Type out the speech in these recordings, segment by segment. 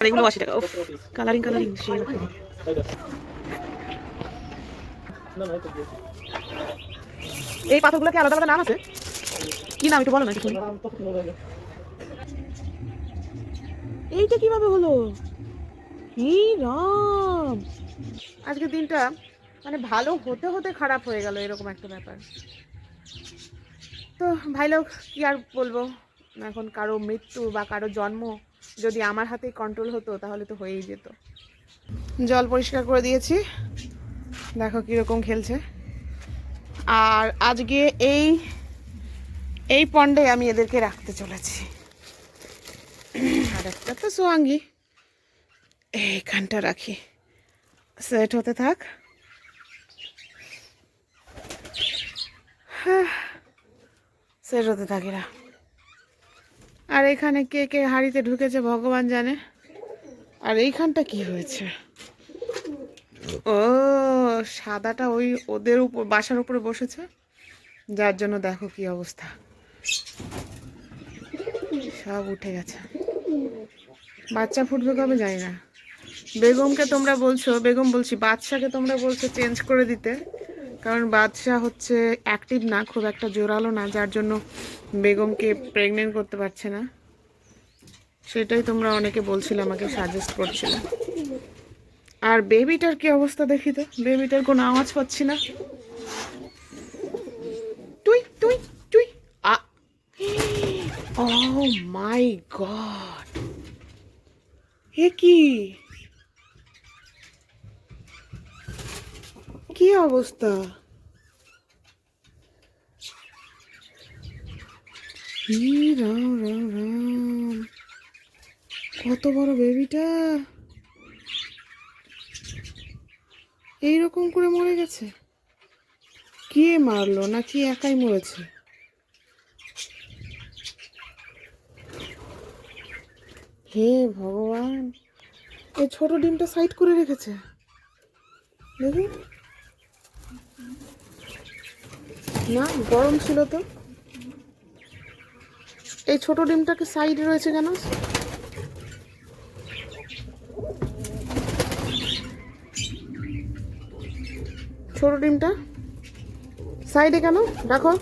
আর এগুলো আশি টাকা কালারিং কালারিং এই পাথরগুলো কি আলাদা আলাদা নাম আছে? কি নাম একটু বলো না, একটু। এইটা কীভাবে হলো? রাম। আজকের দিনটা মানে ভালো হতে হতে খারাপ হয়ে গেল, এরকম একটা ব্যাপার। তো ভাই লোক, কি আর বলব? এখন কারও মৃত্যু বা কারও জন্ম যদি আমার হাতে কন্ট্রোল হতো, তাহলে তো হয়েই যেত। জল পরিষ্কার করে দিয়েছি। দেখো কীরকম খেলছে। আর আজকে এই এই পন্ডে আমি এদেরকে রাখতে চলেছি। আর একটা তো সোয়াঙ্গি। এইখানটা রাখি। সেট হতে থাক। সেট হতে থাকি না আর এখানে কে কে হাড়িতে ঢুকেছে ভগবান জানে। আর এইখানটা কি হয়েছে? ও, সাদাটা ওই ওদের উপর, বাসার উপরে বসেছে? যার জন্য দেখো কি অবস্থা। সব উঠে গেছে। বাচ্চা ফুটবে কবে জানি না। বেগমকে তোমরা বলছো, বেগম বলছি, বাদশাকে তোমরা বলছো চেঞ্জ করে দিতে। কারণ বাদশাহ হচ্ছে অ্যাক্টিভ না, খুব একটা জোরালো না, যার জন্য বেগমকে প্রেগনেন্ট করতে পারছে না। সেটাই তোমরা অনেকে বলছিলে, আমাকে সাজেস্ট করছিলে। আর বেবিটার কি অবস্থা দেখি তো? বেবিটার কোনো আওয়াজ পাচ্ছি না। তুই তুই তুই ও মাই গড। এ কি? কি অবস্থা? রাম রাম রাম। কত বড় বেবিটা? এইরকম করে মরে গেছে? কে মারলো? নাকি একাই মরেছে? হে ভগবান এই ছোট ডিমটা সাইড করে রেখেছে। দেখি না গরম ছিল তো। এই ছোট ডিমটাকে সাইডে রয়েছে কেন? ছোট ডিমটা সাইডে কেন? রাখো।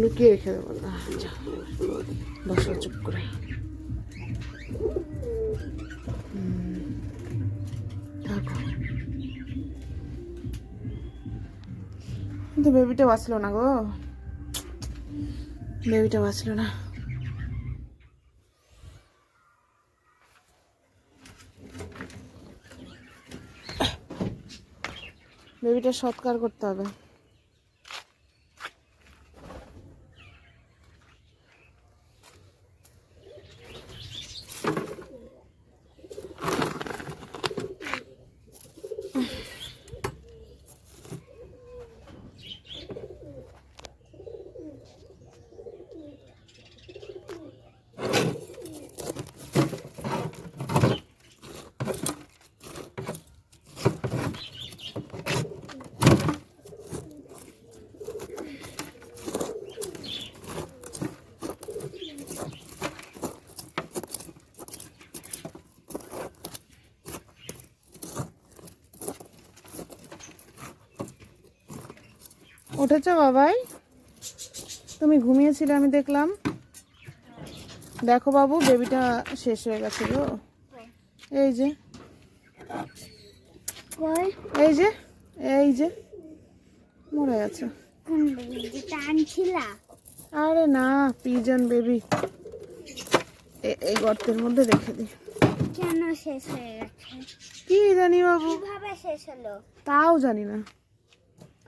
লুকিয়ে রেখে দেবো না। যা, বসো চুপ করে। থাকো কিন্তু বেবিটা বাঁচলো না গো। বেবিটা বাঁচলো না। বেবিটা সৎকার করতে হবে। উঠেছ বাবাই? তুমি ঘুমিয়েছিলে আমি দেখলাম। দেখো বাবু বেবিটা শেষ হয়ে গেছে গো। এই যে। এই যে এই যে। মরে গেছে। আরে না পিজন বেবি এই গর্তের মধ্যে রেখে দিই কেন শেষ হয়ে গেছে? কি জানি বাবু। কীভাবে শেষ হলো? তাও জানি না।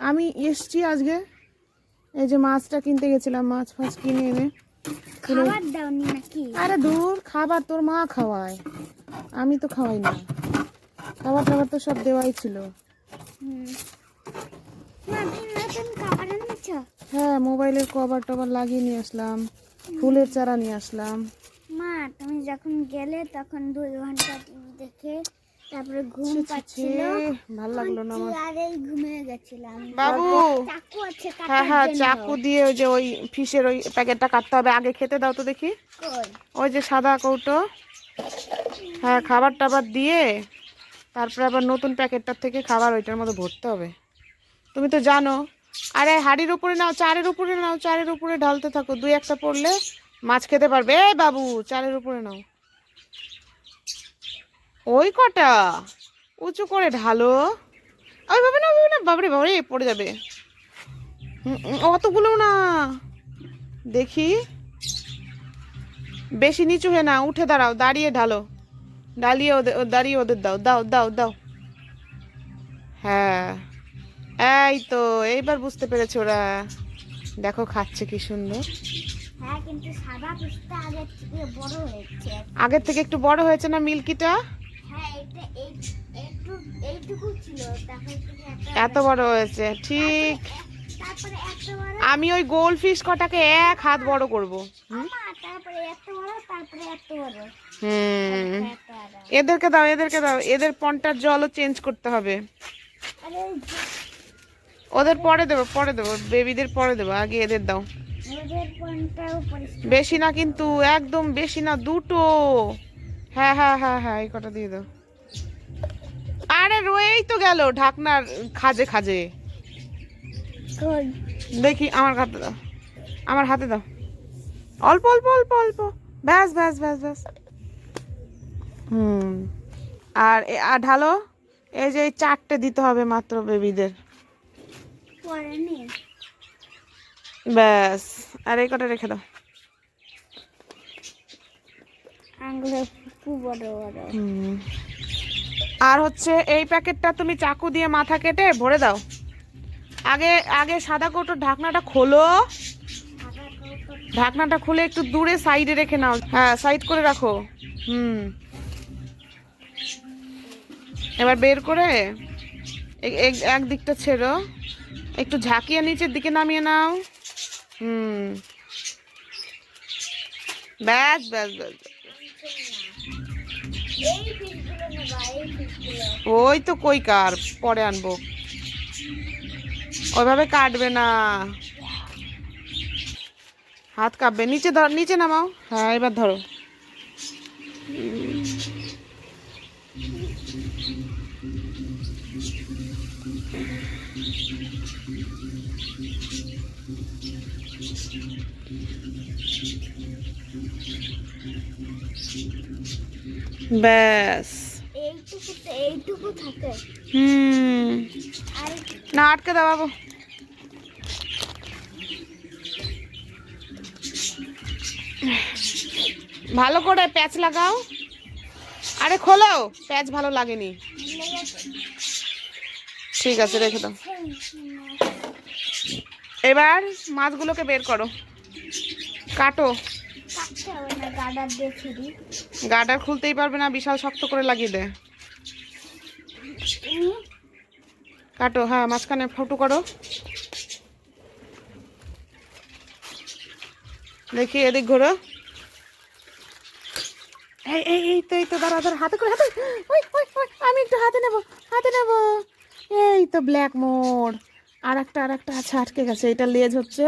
আমি এসছি আজকে। এই যে মাছটা কিনতে গেছিলাম মাছ ফাছ কিনে এনে। খাবার দাওনি নাকি? আরে দূর খাবার তোর মা খাওয়ায়। আমি তো খাওয়াই না। খাবার টাবার তো সব দেওয়াই ছিল। হ্যাঁ মোবাইলের কভার টভার লাগিয়ে নিয়ে আসলাম ফুলের চারা নিয়ে আসলাম। মা তুমি যখন গেলে তখন দুই ঘণ্টা টিভি দেখে তারপরে ঘুম পাচ্ছিল। ভালো লাগল না আমার। আর ঘুমিয়ে গেছিলাম। বাবু! চাকু আছে হ্যাঁ কাটার হ্যাঁ। চাকু দিয়ে ওই যে ওই ফিশের ওই প্যাকেটটা কাটতে হবে। আগে খেতে দাও তো দেখি। ওই যে সাদা কৌটো। হ্যাঁ খাবার টাবার দিয়ে তারপরে আবার নতুন প্যাকেটটার থেকে খাবার ওইটার মধ্যে ভরতে হবে। তুমি তো জানো। আরে হাড়ির উপরে নাও চারের উপরে নাও চারের উপরে ঢালতে থাকো। দুই একটা পড়লে মাছ খেতে পারবে। এ বাবু চারের উপরে নাও। ওই কটা? উঁচু করে ঢালো। ওই বাবা না বাবা না বাবরে বাবরে পড়ে যাবে। অতগুলো না। দেখি। বেশি নিচু হয়ে না উঠে দাঁড়াও দাঁড়িয়ে ঢালো। ডালিয়ে ওদের দাঁড়িয়ে ওদের দাও দাও দাও দাও। হ্যাঁ এই তো এইবার বুঝতে পেরেছে ওরা। দেখো খাচ্ছে কি সুন্দর। হ্যাঁ আগের থেকে একটু বড় হয়েছে না মিল্কিটা? হ্যাঁ একটা এত বড় হয়েছে ঠিক। আমি ওই গোল ফিশ কটাকে এক হাত বড় করব হুম? এদেরকে দাও এদেরকে দাও এদের পনটার জলও চেঞ্জ করতে হবে। ওদের পরে দেবো পরে দেবো বেবিদের পরে দেবো আগে এদের দাও। বেশি না কিন্তু একদম বেশি না দুটো। হ্যাঁ হ্যাঁ হ্যাঁ এই কটা দিয়ে দাও। আরে রয়েই তো গেল ঢাকনার খাজে খাজে। দেখি আমার হাতে দাও। আমার হাতে দাও। অল্প অল্প অল্প অল্প। ব্যাস ব্যাস ব্যাস ব্যাস। হুম। আর আর ঢালো এই যে চারটে দিতে হবে মাত্র বেবিদের। ব্যাস। আর এই কটা রেখে দাও। আঙ্গুলে খুব বড় বড় হুম। আর হচ্ছে এই প্যাকেটটা তুমি চাকু দিয়ে মাথা কেটে ভরে দাও। আগে আগে সাদা কৌটোর ঢাকনাটা খোলো। ঢাকনাটা খুলে একটু দূরে সাইডে রেখে নাও। হ্যাঁ সাইড করে রাখো। হুম। এবার বের করে এক দিকটা ছেড়ো। একটু ঝাঁকিয়ে নিচের দিকে নামিয়ে নাও। হুম। ব্যাস ব্যাস ব্যাস। ওই তো কই কার? পরে আনব। ওইভাবে কাটবে না। হাত কাঁপবে। নিচে ধর, নিচে নামাও। হ্যাঁ এবার ধরো। ব্যাস। এইটুকু এইটুকু থাকে। হুম। না আটকে দাও বাবু। ভালো করে প্যাচ লাগাও। আরে খোলো। প্যাচ ভালো লাগেনি। ঠিক আছে, রেখে দাও। এবার মাছগুলোকে বের করো। কাটো। গাডার খুলতেই পারবে না, বিশাল শক্ত করে লাগিয়ে দে। কাটো হ্যাঁ মাঝখানে ফটো করো। দেখি, এদিক ঘোরো। এই এই এই তো এই তো দাঁড়া দাঁড়া হাতে করে হাতে ওই ওই ওই আমি একটু হাতে নেব হাতে নেব। এই তো ব্ল্যাক মোর আর একটা আর একটা আছে আটকে গেছে। এটা লেজ হচ্ছে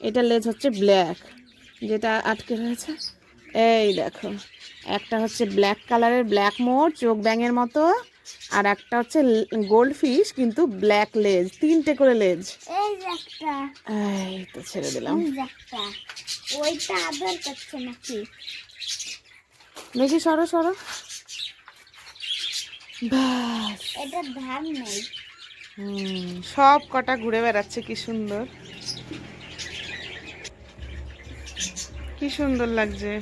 এটা লেজ হচ্ছে ব্ল্যাক। যেটা আটকে রয়েছে এই দেখো। একটা হচ্ছে ব্ল্যাক কালারের ব্ল্যাক মোর চোখ ব্যাঙের মতো। আর একটা হচ্ছে গোল্ড ফিশ কিন্তু ব্ল্যাক লেজ তিনটে করে লেজ। এই একটা। এই তো ছেড়ে দিলাম। ওইটা আদর করছে নাকি? দেখি সরো সরো। এটা ধার নেই। সব কটা ঘুরে বেড়াচ্ছে কি সুন্দর। কি সুন্দর লাগছে।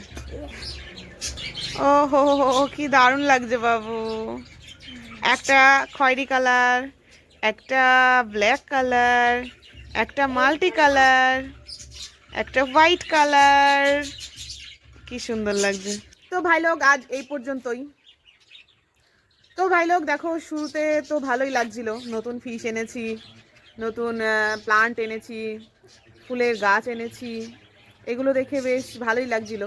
ও হো হো, কি দারুণ লাগছে বাবু। একটা খয়েরি কালার একটা ব্ল্যাক কালার একটা মাল্টি কালার একটা হোয়াইট কালার। কি সুন্দর লাগছে। তো ভাই লোক, আজ এই পর্যন্তই। তো ভাই লোক, দেখো, শুরুতে তো ভালোই লাগছিল। নতুন ফিশ এনেছি, নতুন প্লান্ট এনেছি, ফুলের গাছ এনেছি, এগুলো দেখে বেশ ভালোই লাগছিল।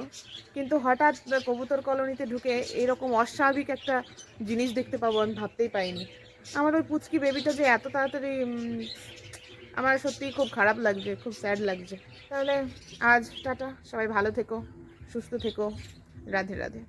কিন্তু হঠাৎ কবুতর কলোনিতে ঢুকে এরকম অস্বাভাবিক একটা জিনিস দেখতে পাবো আমি ভাবতেই পাইনি। আমার ওই পুচকি বেবিটা যে এত তাড়াতাড়ি আমার সত্যি খুব খারাপ লাগছে, খুব স্যাড লাগছে। তাহলে আজ টাটা, সবাই ভালো থেকো, সুস্থ থেকো। রাধে রাধে।